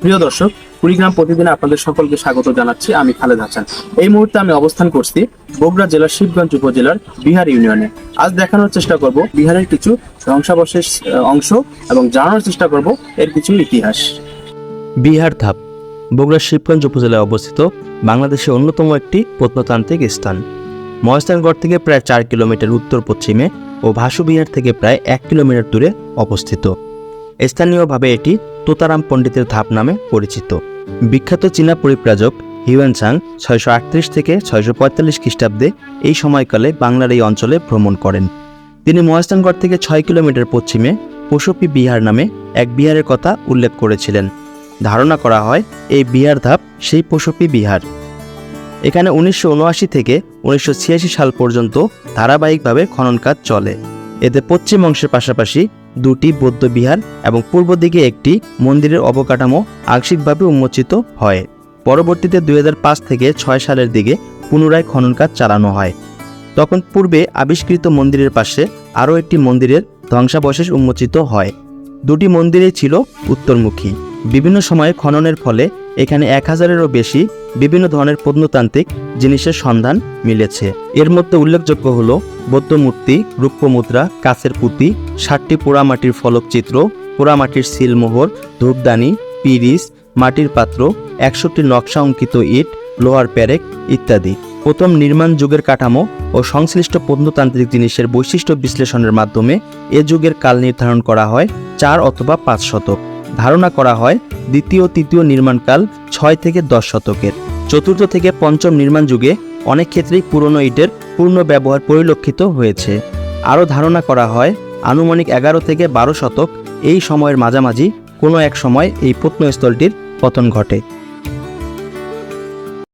প্রিয় দর্শক, কুড়িগ্রাম প্রতিদিনে আপনাদের সকলকে স্বাগত জানাচ্ছি। আমি খালেদ হাসান। এই মুহূর্তে আমি অবস্থান করছি বগুড়া জেলার শিবগঞ্জ উপজেলার বিহার ইউনিয়নে। আজ দেখানোর চেষ্টা করব বিহারের কিছু ধ্বংসাবশেষ অংশ এবং জানানোর চেষ্টা করব এর কিছু ইতিহাস। বিহার ধাপ বগুড়ার শিবগঞ্জ উপজেলায় অবস্থিত বাংলাদেশের অন্যতম একটি প্রত্নতান্ত্রিক স্থান। মহেস্থানগড় থেকে প্রায় চার কিলোমিটার উত্তর পশ্চিমে ও ভাসু বিহার থেকে প্রায় এক কিলোমিটার দূরে অবস্থিত। স্থানীয়ভাবে এটি তোতারাম পণ্ডিতের ধাপ নামে পরিচিত। বিখ্যাত চীনা পরিব্রাজক হিউয়েনসাং ছয়শো আটত্রিশ থেকে ছয়শো পঁয়তাল্লিশ খ্রিস্টাব্দে এই সময়কালে বাংলার এই অঞ্চলে ভ্রমণ করেন। তিনি মহেস্থানগড় থেকে ছয় কিলোমিটার পশ্চিমে পশুপি বিহার নামে এক বিহারের কথা উল্লেখ করেছিলেন। ধারণা করা হয় এই বিহার ধাপ সেই পশুপি বিহার। এখানে উনিশশো উনআশি থেকে উনিশশো ছিয়াশি সাল পর্যন্ত ধারাবাহিকভাবে খনন কাজ চলে। এতে পশ্চিম অংশের পাশাপাশি দুটি বৌদ্ধ বিহার এবং পূর্ব দিকে একটি মন্দিরের অবকাঠামো আংশিকভাবে উন্মোচিত হয়। পরবর্তীতে দুই হাজার পাঁচ থেকে ছয় সালের দিকে পুনরায় খনন কাজ চালানো হয়। তখন পূর্বে আবিষ্কৃত মন্দিরের পাশে আরও একটি মন্দিরের ধ্বংসাবশেষ উন্মোচিত হয়। দুটি মন্দিরেই ছিল উত্তরমুখী। বিভিন্ন সময়ে খননের ফলে এখানে এক হাজারেরও বেশি বিভিন্ন ধরনের প্রত্নতান্ত্রিক জিনিসের সন্ধান মিলেছে। এর মধ্যে উল্লেখযোগ্য হল বৌদ্ধ মূর্তি রূপ্য মুদ্রা কাছের পুঁতি, ষাটটি পোড়ামাটির ফলকচিত্র, পোড়ামাটির সিলমোহর, ধূপদানি, পিরিস, মাটির পাত্র একশোটি নকশা অঙ্কিত ইট, লোহার প্যারেক ইত্যাদি। প্রথম নির্মাণ যুগের কাঠামো ও সংশ্লিষ্ট প্রত্নতান্ত্রিক জিনিসের বৈশিষ্ট্য বিশ্লেষণের মাধ্যমে এ যুগের কাল নির্ধারণ করা হয় চার অথবা পাঁচ শতক। ধারণা করা হয় দ্বিতীয় তৃতীয় নির্মাণকাল ছয় থেকে দশ শতকের। চতুর্থ থেকে পঞ্চম নির্মাণ যুগে অনেক ক্ষেত্রেই পুরনো ইটের পূর্ণ ব্যবহার পরিলক্ষিত হয়েছে। আরও ধারণা করা হয়, আনুমানিক এগারো থেকে বারো শতক এই সময়ের মাঝামাঝি কোনো এক সময় এই প্রত্নস্থলটির পতন ঘটে।